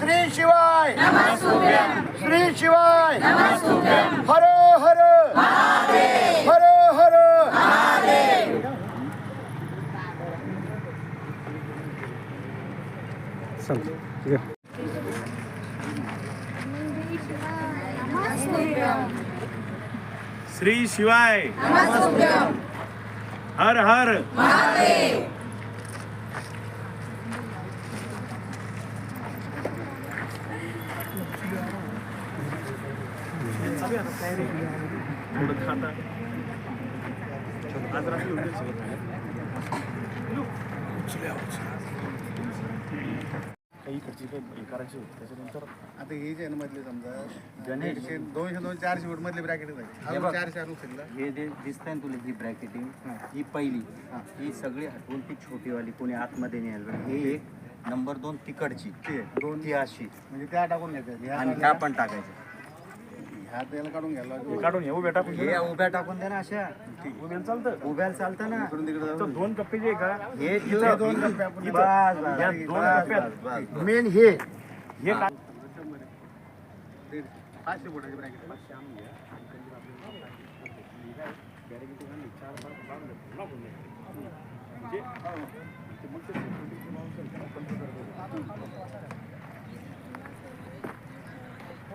श्री शिवाय. श्री शिवाय. हर हर. हर हर. श्री शिवाय. हर हर. थोडं खाता. आज रात्री उद्या सगळं काही इकडची काही करायची होती त्याच्यानंतर आता हे जे मधले समजा गणेश. दोनशे दोन चारशे फूट मधले ब्रॅकेट. चारशे आणून शिल्लक. हे जे दिसतंय ना तुला जी ब्रॅकेटिंग ही. पहिली ही सगळी हटवून ती छोटीवाली कोणी आतमध्ये नाही आलं. हे एक नंबर दोन तिकडची दोन. ती अशी. म्हणजे त्या टाकून घ्यायच्या आणि ह्या पण टाकायच्या ह्या त्याला काढून घ्यायला हे लागेल. काढून येऊ बेटा हे उभ्या टाकून द्या ना अशा. उद्या चालतं उभ्याला चालतं ना. इकडून तिकडे तर जाऊन दोन कप्पे जे आहे का हे दोन कप्पे आपण बस, बस, या बस, दोन बस, कप्प्यात. बस, बस. मेन हे. हे का दीड पाचशे फुटाचे ब्रॅकेट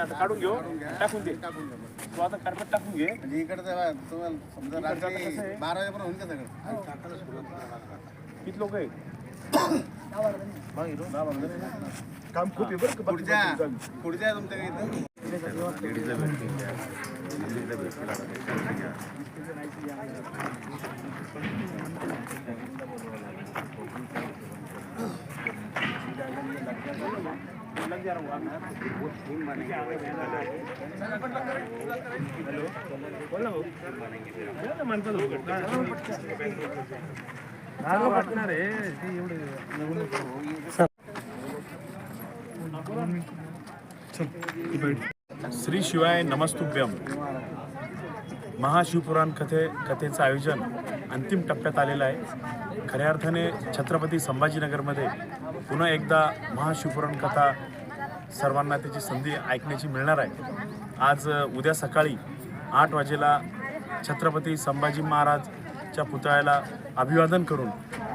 आता काढून घेऊ. टाकून दे. तू आता कार्पेट टाकून घे. म्हणजे इकडे तेव्हा तुम्हाला समजा इकडचं आता रात्री कसं आहे? बारा वाजेपर्यंत होईल का सगळं किती लोक आहे दहा बारा जण. काम खूप आहे बरं का पुढच्या बाकी- पुढच्या तुमच्या इथं भाऊ. हा, वाटणार आहे ते एवढं श्री शिवाय नमस्तुभ्यम. महाशिवपुराण कथे कथेचं आयोजन अंतिम टप्प्यात आलेलं आहे. खऱ्या अर्थाने छत्रपती संभाजीनगरमध्ये पुन्हा एकदा महाशिवपुराण कथा सर्वांना त्याची संधी ऐकण्याची मिळणार आहे. आज उद्या सकाळी आठ वाजेला छत्रपती संभाजी महाराजच्या पुतळ्याला अभिवादन करून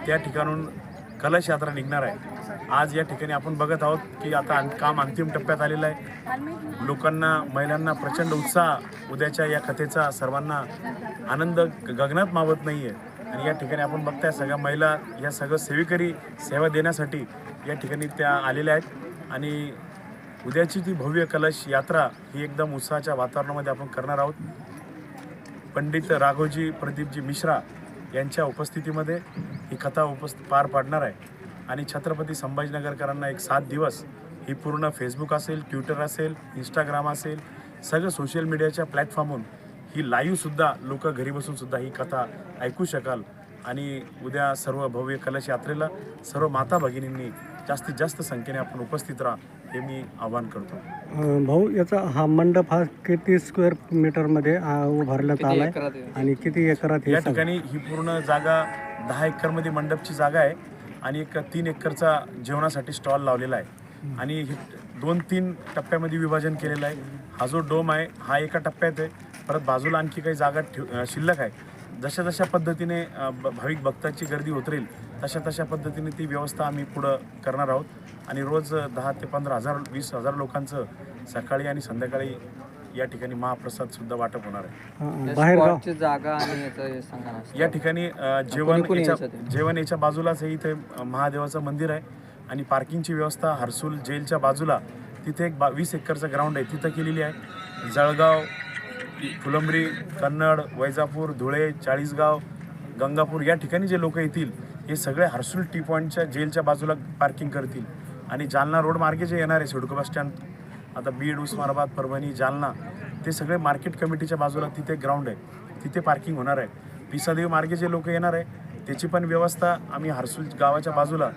त्या ठिकाणून कलश यात्रा निघणार आहे. आज या ठिकाणी आपण बघत आहोत की आता काम अंतिम टप्प्यात आलेलं आहे. लोकांना महिलांना प्रचंड उत्साह उद्याच्या या कथेचा सर्वांना आनंद ग- गगनात मावत नाही आहे आणि या ठिकाणी आपण बघताय सगळ्या महिला या सगळं सेवेकरी सेवा देण्यासाठी या ठिकाणी त्या आलेल्या आहेत. आणि उद्याची ती भव्य कलश यात्रा ही एकदम उत्साहाच्या वातावरणामध्ये आपण करणार आहोत. पंडित राघोजी प्रदीपजी मिश्रा यांच्या उपस्थितीमध्ये ही कथा उपस्थ पार पाडणार आहे. आणि छत्रपती संभाजीनगरकरांना एक सात दिवस ही पूर्ण फेसबुक असेल ट्विटर असेल इंस्टाग्राम असेल सगळं सोशल मीडियाच्या प्लॅटफॉर्महून ही लाईव्हसुद्धा लोक घरी बसूनसुद्धा ही कथा ऐकू शकाल. आणि उद्या सर्व भव्य कलश यात्रेला सर्व माता भगिनींनी जास्तीत जास्त संख्येने आपण उपस्थित राहा. हे मी आवाहन करतो. अं, भाऊ याचा हा मंडप हा किती स्क्वेअर मीटरमध्ये आ, उभारण्यात आला आहे? आणि किती एकरात हे या? ठिकाणी ही पूर्ण जागा दहा एकरमध्ये मंडपची जागा आहे आणि एक तीन एकरचा जेवणासाठी स्टॉल लावलेला आहे. आणि हे दोन तीन टप्प्यामध्ये विभाजन केलेलं आहे. हा जो डोम आहे हा एका टप्प्यात आहे. परत बाजूला आणखी काही जागा ठेव अं, शिल्लक आहे. जशा जशा पद्धतीने भाविक भक्तांची गर्दी होत राहील तशा तशा पद्धतीने ती व्यवस्था आम्ही पुढं करणार आहोत. आणि रोज दहा ते पंधरा हजार वीस हजार लोकांचं सकाळी आणि संध्याकाळी या ठिकाणी महाप्रसाद सुद्धा वाटप होणार आहे. बाहेर जागा आणि हे. या ठिकाणी जेवण? जेवण याच्या बाजूलाच आहे इथे महादेवाचं मंदिर आहे. आणि पार्किंगची व्यवस्था हर्सूल जेलच्या बाजूला तिथे एक बा वीस एकरचं ग्राउंड आहे. तिथं केलेली आहे. जळगाव फुलंब्री कन्नड वैजापूर धुळे चाळीसगाव गंगापूर या ठिकाणी जे लोक येतील हे सगळे हर्सुल टी पॉईंटच्या जेलच्या बाजूला पार्किंग करतील. आणि जालना रोड मार्गे जे येणार आहे सिडको बस स्टँड आता बीड उस्मानाबाद परभणी जालना ते सगळे मार्केट कमिटीच्या बाजूला तिथे ग्राउंड आहे. तिथे पार्किंग होणार आहे. पिसादेवी मार्गे जे लोक येणार आहे त्याची पण व्यवस्था आम्ही हर्सुल गावाच्या बाजूला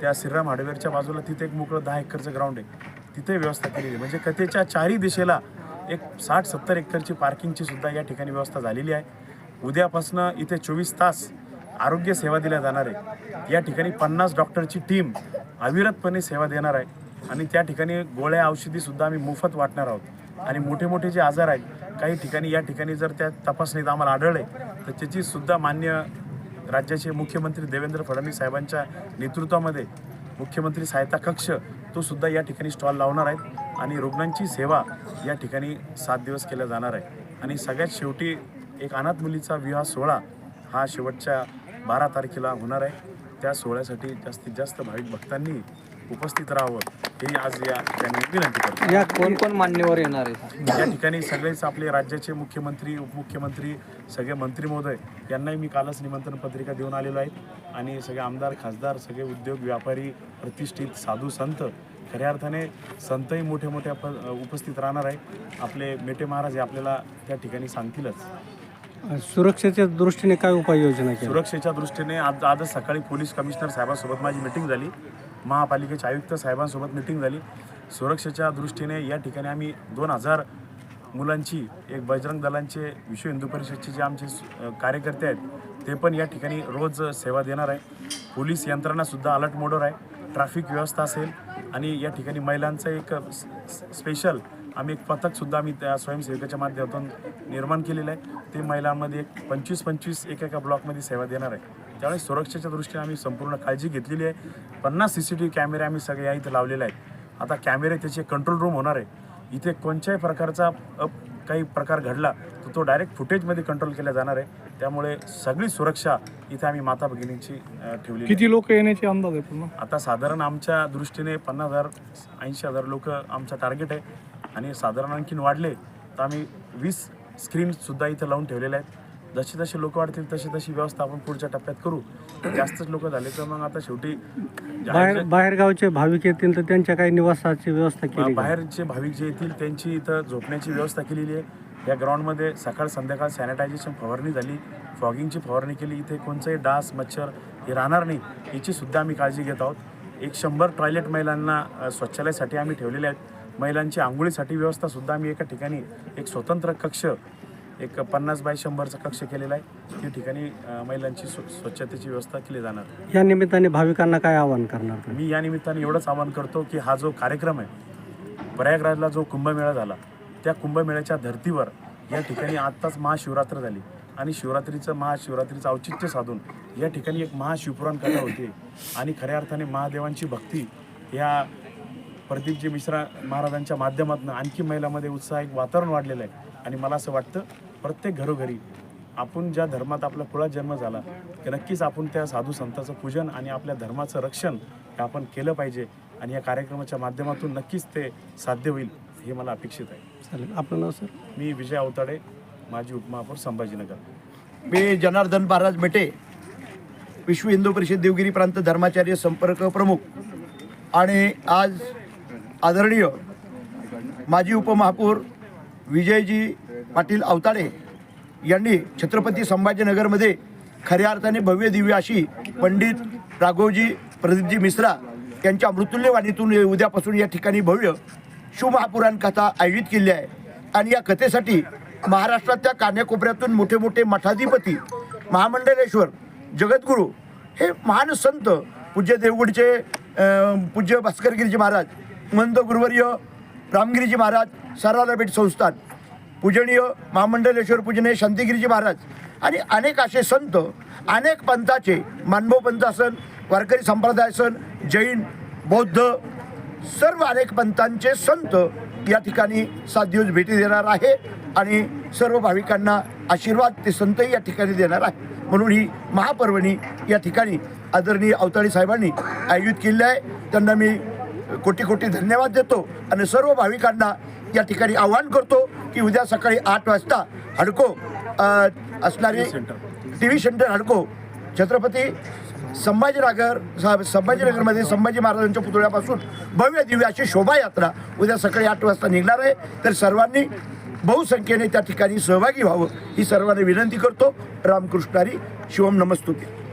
त्या श्रीराम हार्डवेअरच्या बाजूला तिथे एक मोकळं दहा एकरचं ग्राउंड आहे. तिथे व्यवस्था केलेली आहे. म्हणजे कथेच्या चारही दिशेला एक साठ सत्तर एकरची पार्किंगची सुद्धा या ठिकाणी व्यवस्था झालेली आहे. उद्यापासनं इथे चोवीस तास आरोग्य सेवा दिल्या जाणार आहे या ठिकाणी पन्नास डॉक्टरची टीम अविरतपणे सेवा देणार आहे आणि त्या ठिकाणी गोळ्या औषधीसुद्धा आम्ही मोफत वाटणार आहोत. आणि मोठे मोठे जे आजार आहेत काही ठिकाणी या ठिकाणी जर त्या तपासणीत आम्हाला आढळले तर त्याची सुद्धा मान्य राज्याचे मुख्यमंत्री देवेंद्र फडणवीस साहेबांच्या नेतृत्वामध्ये मुख्यमंत्री सहायता कक्ष तो सुद्धा या ठिकाणी स्टॉल लावणार आहेत आणि रुग्णांची सेवा या ठिकाणी सात दिवस केल्या जाणार आहे. आणि सगळ्यात शेवटी एक अनाथ मुलीचा विवाह सोहळा हा शेवटच्या बारा तारखेला होणार आहे. त्या सोहळ्यासाठी जास्तीत जास्त भाविक भक्तांनी उपस्थित राहावं हे आज या ठिकाणी विनंती करतो. या कोण कोण मान्यवर येणार आहे या ठिकाणी सगळेच आपले राज्याचे मुख्यमंत्री उपमुख्यमंत्री सगळे मंत्री महोदय यांनाही मी कालच निमंत्रण पत्रिका देऊन आलेलो आहे. आणि सगळे आमदार खासदार सगळे उद्योग व्यापारी प्रतिष्ठित साधू संत खऱ्या अर्थाने संतही मोठे मोठे आप उपस्थित राहणार आहे. आपले मेटे महाराज हे आपल्याला त्या ठिकाणी सांगतीलच. सुरक्षेच्या दृष्टीने काय उपाययोजना सुरक्षेच्या दृष्टीने आज आजच सकाळी पोलीस कमिशनर साहेबांसोबत माझी मिटिंग झाली. महापालिकेचे आयुक्त साहेबांसोबत मिटिंग झाली. सुरक्षेच्या दृष्टीने या ठिकाणी आम्ही दोन हजार मुलांची एक बजरंग दलांचे विश्व हिंदू परिषदचे जे आमचे कार्यकर्ते आहेत ते पण या ठिकाणी रोज सेवा देणार आहे. पोलीस यंत्रणासुद्धा अलर्ट मोडवर आहे. ट्रॅफिक व्यवस्था असेल आणि या ठिकाणी महिलांचं एक स्पेशल आम्ही एक पथकसुद्धा आम्ही त्या स्वयंसेवकाच्या माध्यमातून निर्माण केलेलं आहे. ते महिलांमध्ये एक पंचवीस पंचवीस एक एका ब्लॉकमध्ये सेवा देणार आहे. त्यामुळे सुरक्षेच्या दृष्टीने आम्ही संपूर्ण काळजी घेतलेली आहे. पन्नास सी सी टी व्ही कॅमेरे आम्ही सगळे या इथं लावलेले आहेत. आता कॅमेरे त्याचे कंट्रोल रूम होणार आहे. इथे कोणत्याही प्रकारचा अप काही प्रकार घडला तर तो डायरेक्ट फुटेजमध्ये कंट्रोल केला जाणार आहे. त्यामुळे सगळी सुरक्षा इथे आम्ही माता भगिनींची आहे. किती लोक येण्याचे अंदाज आहे पूर्ण? आता साधारण आमच्या दृष्टीने पन्नास हजार ऐंशी हजार लोक आमचा टार्गेट आहे. आणि साधारण आणखीन वाढले तर आम्ही वीस स्क्रीनसुद्धा इथं लावून ठेवलेल्या आहेत. जसे जसे लोक वाढतील तशी तशी व्यवस्था आपण पुढच्या टप्प्यात करू. जास्तच लोक झाले तर मग आता शेवटी बाहेर बाहेरगावचे भाविक येतील तर त्यांच्या काही निवासाची व्यवस्था केली? बाहेरचे भाविक जे येतील त्यांची इथं झोपण्याची व्यवस्था केलेली आहे. या ग्राउंडमध्ये सकाळ संध्याकाळ सॅनिटायझेशन फवारणी झाली. फॉगिंगची फवारणी केली. इथे कोणचंही डास मच्छर हे राहणार नाही याची सुद्धा आम्ही काळजी घेत आहोत. एक शंभर टॉयलेट महिलांना स्वच्छालयासाठी आम्ही ठेवलेले आहेत. महिलांची आंघोळीसाठी व्यवस्था सुद्धा आम्ही एका ठिकाणी एक स्वतंत्र कक्ष एक पन्नास बाय शंभरचा कक्ष केलेला आहे. त्या ठिकाणी महिलांची स्व स्वच्छतेची व्यवस्था केली जाणार. या निमित्ताने भाविकांना काय आवाहन करणार तुम्ही? मी या निमित्ताने एवढंच आवाहन करतो की हा जो कार्यक्रम आहे प्रयागराजला जो कुंभमेळा झाला त्या कुंभमेळ्याच्या धर्तीवर या ठिकाणी आत्ताच महाशिवरात्र झाली. आणि शिवरात्रीचं महाशिवरात्रीचं औचित्य साधून या ठिकाणी एक महाशिवपुराण कथा होती. आणि खऱ्या अर्थाने महादेवांची भक्ती या प्रदीपजी मिश्रा महाराजांच्या माध्यमातून आणखी महिलांमध्ये उत्साह एक वातावरण वाढलेलं आहे. आणि मला असं वाटतं प्रत्येक घरोघरी आपण ज्या धर्मात आपला कुळात जन्म झाला की नक्कीच आपण त्या साधू संताचं पूजन आणि आपल्या धर्माचं रक्षण हे आपण केलं पाहिजे आणि या कार्यक्रमाच्या माध्यमातून नक्कीच ते साध्य होईल हे मला अपेक्षित आहे. चालेल. आपलं नाव सर? मी विजय अवताडे माजी उपमहापौर संभाजीनगर. मी जनार्दन महाराज मेटे विश्व हिंदू परिषद देवगिरी प्रांत धर्माचार्य संपर्क प्रमुख. आणि आज आदरणीय माजी उपमहापौर विजयजी पाटील अवताडे यांनी छत्रपती संभाजीनगरमध्ये खऱ्या अर्थाने भव्य दिव्य अशी पंडित राघवजी प्रदीपजी मिश्रा यांच्या मृत्युल्यवाणीतून उद्यापासून या ठिकाणी भव्य शिवमहापुराण कथा आयोजित केली आहे. आणि या कथेसाठी महाराष्ट्रातल्या कान्याकोपऱ्यातून मोठे मोठे मठाधिपती महामंडलेश्वर जगद्गुरू हे महान संत पूज्य देवगडचे पूज्य भास्करगिरीजी महाराज मंद गुरुवर्य रामगिरीजी महाराज सारालाबेट संस्थान पूजनीय महामंडलेश्वर पूजनीय शांतिगिरीजी महाराज आणि अनेक असे संत अनेक पंथाचे मानभव पंथ असन वारकरी संप्रदाय असन जैन बौद्ध सर्व अनेक पंथांचे संत या ठिकाणी सात दिवस भेटी देणार आहे आणि सर्व भाविकांना आशीर्वाद ते संतही या ठिकाणी देणार आहे. म्हणून ही महापर्वणी या ठिकाणी आदरणीय अवताळी साहेबांनी आयोजित केली आहे. त्यांना मी कोटी कोटी धन्यवाद देतो आणि सर्व भाविकांना या ठिकाणी आवाहन करतो की उद्या सकाळी आठ वाजता हडको असणारी T V center Hudco Chhatrapati Sambhajinagar स- संभाजीनगरमध्ये संभाजी महाराजांच्या पुतळ्यापासून भव्य दिव्य अशी शोभायात्रा उद्या सकाळी आठ वाजता निघणार आहे. तर सर्वांनी बहुसंख्येने त्या ठिकाणी सहभागी व्हावं ही सर्वांना विनंती करतो. रामकृष्णारी शिवम नमस्तुते.